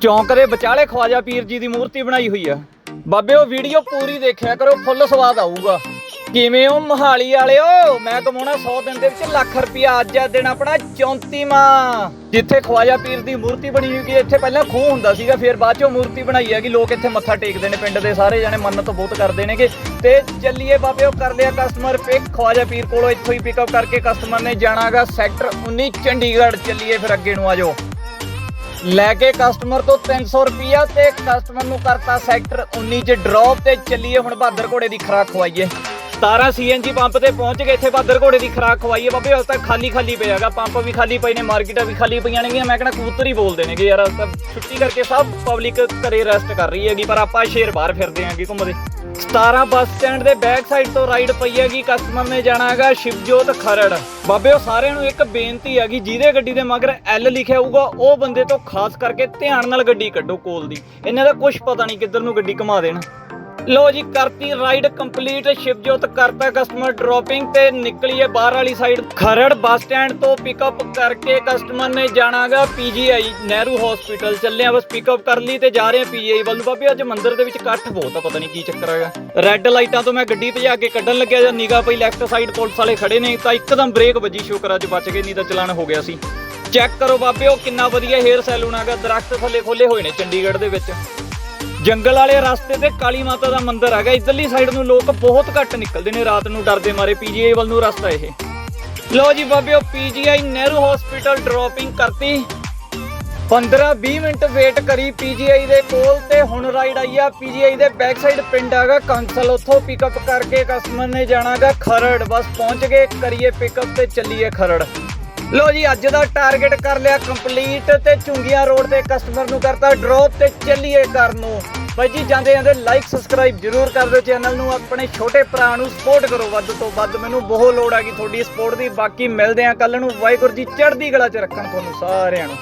ਚੌਂਕ ਦੇ ਵਿਚਾਲੇ ਖਵਾਜਾ ਪੀਰ ਜੀ ਦੀ ਮੂਰਤੀ ਬਣਾਈ ਹੋਈ ਆ। ਬਾਬੇ, ਉਹ ਵੀਡੀਓ ਪੂਰੀ ਦੇਖਿਆ ਕਰੋ, ਫੁੱਲ ਸਵਾਦ ਆਊਗਾ। ਕਿਵੇਂ ਉਹ ਮਹਾਲੀ ਵਾਲਿਓ ਮੈਂ ਕਮਾਉਣਾ 100 ਦਿਨ ਦੇ ਵਿੱਚ ਲੱਖ ਰੁਪਿਆ ਅੱਜ ਆ ਦਿਨ ਆਪਣਾ 34ਵਾਂ ਜਿੱਥੇ ਖਵਾਜਾ ਪੀਰ ਦੀ ਮੂਰਤੀ ਬਣੀ ਹੋਈ ਕਿ ਇੱਥੇ ਪਹਿਲਾਂ ਖੂਹ ਹੁੰਦਾ ਸੀਗਾ, ਫਿਰ ਬਾਅਦ ਚੋਂ ਮੂਰਤੀ ਬਣਾਈ ਹੈਗੀ, ਲੋਕ ਇੱਥੇ ਮੱਥਾ ਟੇਕਦੇ ਨੇ ਪਿੰਡ ਦੇ ਸਾਰੇ ਜਣੇ ਮੰਨਤ ਬਹੁਤ ਕਰਦੇ ਨੇਗੇ। ਤੇ ਚੱਲੀਏ ਬਾਬੇ, ਉਹ ਕਰ ਲਿਆ ਕਸਟਮਰ ਪਿਕ ਖਵਾਜਾ ਪੀਰ ਕੋਲੋਂ ਇੱਥੋਂ ਹੀ ਪਿਕਅਪ ਕਰਕੇ ਕਸਟਮਰ ਨੇ ਜਾਣਾਗਾ ਸੈਕਟਰ 19 ਚੰਡੀਗੜ੍ਹ। ਚੱਲੀਏ ਫਿਰ ਅੱਗੇ ਨੂੰ ਆਜੋ ਲੈ ਕੇ ਕਸਟਮਰ ਤੋਂ 300 ਰੁਪਿਆ ਤੇ ਕਸਟਮਰ ਨੂੰ ਕਰਤਾ ਸੈਕਟਰ 19 ਚ ਡ੍ਰੌਪ ਤੇ ਚੱਲੀਏ ਹੁਣ ਬਹਾਦਰ ਘੋੜੇ ਦੀ ਖਰਾਕ ਖਵਾਈਏ। 17 ਸੀਐਨਜੀ ਪੰਪ ਤੇ ਪਹੁੰਚ ਗਏ ਇੱਥੇ ਬਹਾਦਰ ਘੋੜੇ ਦੀ ਖਰਾਕ ਖਵਾਈਏ। ਬਾਬੇ, ਹਲ ਤੱਕ ਖਾਲੀ ਖਾਲੀ ਪਿਆਗਾ ਪੰਪ ਵੀ ਖਾਲੀ ਪਏ ਨੇ, ਮਾਰਕੀਟਾਂ ਵੀ ਖਾਲੀ ਪਈਆਂ ਨੇਗੀਆਂ। ਮੈਂ ਕਹਿੰਦਾ ਕਬੂਤਰ ਹੀ ਬੋਲਦੇ ਨੇਗੇ ਯਾਰ ਤਾਂ ਛੁੱਟੀ ਕਰਕੇ ਸਭ ਪਬਲਿਕ ਘਰੇ ਰੈਸਟ ਕਰ ਰਹੀ ਹੈਗੀ, ਪਰ ਆਪਾਂ ਸ਼ੇਰ ਬਾਹਰ ਫਿਰਦੇ ਆਂਗੇ ਘੁੰਮਦੇ। 17 ਬੱਸ ਸਟੈਂਡ ਦੇ ਬੈਕ ਸਾਈਡ ਤੋਂ ਰਾਈਡ ਪਈ ਹੈਗੀ ਕਸਟਮਰ ਨੇ ਜਾਣਾ ਹੈਗਾ ਸ਼ਿਵਜੋਤ ਖਰੜ। ਬਾਬੇ, ਉਹ ਸਾਰਿਆਂ ਨੂੰ ਇੱਕ ਬੇਨਤੀ ਹੈਗੀ, ਜਿਹਦੇ ਗੱਡੀ ਦੇ ਮਗਰ ਐਲ ਲਿਖਿਆ ਹੋਊਗਾ, ਉਹ ਬੰਦੇ ਤੋਂ ਖਾਸ ਕਰਕੇ ਧਿਆਨ ਨਾਲ ਗੱਡੀ ਕੱਢੋ ਕੋਲ ਦੀ। ਇਹਨਾਂ ਦਾ ਕੁਝ ਪਤਾ ਨਹੀਂ ਕਿੱਧਰ ਨੂੰ ਗੱਡੀ ਘੁਮਾ ਦੇਣ। ਲੋ ਜੀ, ਕਰਤੀ ਰਾਈਡ ਕੰਪਲੀਟ ਸ਼ਿਵਜੋਤ ਕਰਤਾ ਕਸਟਮਰ ਡ੍ਰੌਪਿੰਗ ਤੇ ਨਿਕਲੀਏ ਬਾਹਰ ਵਾਲੀ ਸਾਈਡ ਖਰੜ ਬੱਸ ਸਟੈਂਡ ਤੋਂ ਪਿਕਅਪ ਕਰਕੇ ਕਸਟਮਰ ਨੇ ਜਾਣਾਗਾ ਪੀਜੀਆਈ ਨਹਿਰੂ ਹਸਪੀਟਲ ਚੱਲੇ ਆ ਬਸ ਪਿਕਅਪ ਕਰ ਲਈ ਤੇ ਜਾ ਰਹੇ ਆ ਪੀਜੀਆਈ ਵੱਲ। ਬਾਬੇ, ਅੱਜ ਮੰਦਿਰ ਦੇ ਵਿੱਚ ਇਕੱਠ ਬਹੁਤ ਆ, ਪਤਾ ਨਹੀਂ ਕੀ ਚੱਕਰ ਹੈਗਾ। ਰੈੱਡ ਲਾਈਟਾਂ ਤੋਂ ਮੈਂ ਗੱਡੀ ਭਜਾ ਕੇ ਕੱਢਣ ਲੱਗਿਆ ਜਦ ਨਿਗਾਹ ਪਈ ਲੈਫਟ ਸਾਈਡ ਪੁਲਿਸ ਵਾਲੇ ਖੜੇ ਨੇ, ਤਾਂ ਇੱਕਦਮ ਬ੍ਰੇਕ ਵੱਜੀ। ਸ਼ੁਕਰ ਅੱਜ ਬਚ ਗਏ, ਨਹੀਂ ਤਾਂ ਚਲਾਨ ਹੋ ਗਿਆ ਸੀ। ਚੈੱਕ ਕਰੋ ਬਾਬੇ, ਉਹ ਕਿੰਨਾ ਵਧੀਆ ਹੇਅਰ ਸੈਲੂਨ ਹੈਗਾ। ਦਰਖਤ ਥੱਲੇ ਖੋਲੇ ਹੋਏ ਨੇ ਚੰਡੀਗੜ੍ਹ ਦੇ ਵਿੱਚ। ਜੰਗਲ ਵਾਲੇ ਰਸਤੇ ਤੇ ਕਾਲੀ ਮਾਤਾ ਦਾ ਮੰਦਿਰ ਹੈਗਾ। ਇਧਰਲੀ ਸਾਈਡ ਨੂੰ ਲੋਕ ਬਹੁਤ ਘੱਟ ਨਿਕਲਦੇ ਨੇ, ਰਾਤ ਨੂੰ ਡਰਦੇ ਮਾਰੇ ਪੀਜੀਆਈ ਵੱਲ ਨੂੰ ਰਸਤਾ ਇਹ। ਲੋ ਜੀ ਬਾਬਿਓ ਪੀਜੀਆਈ ਨਹਿਰੂ ਹਸਪੀਟਲ ਡ੍ਰੌਪਿੰਗ ਕਰਤੀ। 15-20 ਮਿੰਟ ਵੇਟ ਕਰੀ ਪੀਜੀਆਈ ਦੇ ਕੋਲ ਤੇ ਹੁਣ ਰਾਈਡ ਆਈ ਆ। ਪੀਜੀਆਈ ਦੇ ਬੈਕ ਸਾਈਡ ਪਿੰਡ ਹੈਗਾ, ਕਾਂਸਲ ਉੱਥੋਂ ਪਿਕਅਪ ਕਰਕੇ ਕਸਟਮਰ ਨੇ ਜਾਣਾਗਾ ਖਰੜ। ਬਸ ਪਹੁੰਚ ਗਏ, ਕਰੀਏ ਪਿਕਅਪ ਤੇ ਚੱਲੀਏ ਖਰੜ। ਲੋ ਜੀ, ਅੱਜ ਦਾ ਟਾਰਗੇਟ ਕਰ ਲਿਆ ਕੰਪਲੀਟ ਤੇ ਚੁੰਗੀਆਂ ਰੋਡ ਤੇ ਕਸਟਮਰ ਨੂੰ ਕਰਤਾ ਡ੍ਰੌਪ ਤੇ ਚੱਲੀਏ ਕਰਨ ਨੂੰ। ਬਾਈ ਜੀ, ਜਾਂਦੇ ਜਾਂਦੇ ਲਾਈਕ ਸਬਸਕ੍ਰਾਈਬ ਜਰੂਰ ਕਰ ਦਿਓ ਚੈਨਲ ਨੂੰ। ਆਪਣੇ ਛੋਟੇ ਭਰਾ ਨੂੰ ਸਪੋਰਟ ਕਰੋ ਵੱਧ ਤੋਂ ਵੱਧ। ਮੈਨੂੰ ਬਹੁਤ ਲੋੜ ਹੈਗੀ ਤੁਹਾਡੀ ਸਪੋਰਟ ਦੀ। ਬਾਕੀ ਮਿਲਦੇ ਆ ਕੱਲ ਨੂੰ। ਵਾਹਿਗੁਰੂ ਜੀ, ਚੜ੍ਹਦੀ ਕਲਾ ਚ ਰੱਖਣ ਤੁਹਾਨੂੰ ਸਾਰਿਆਂ ਨੂੰ।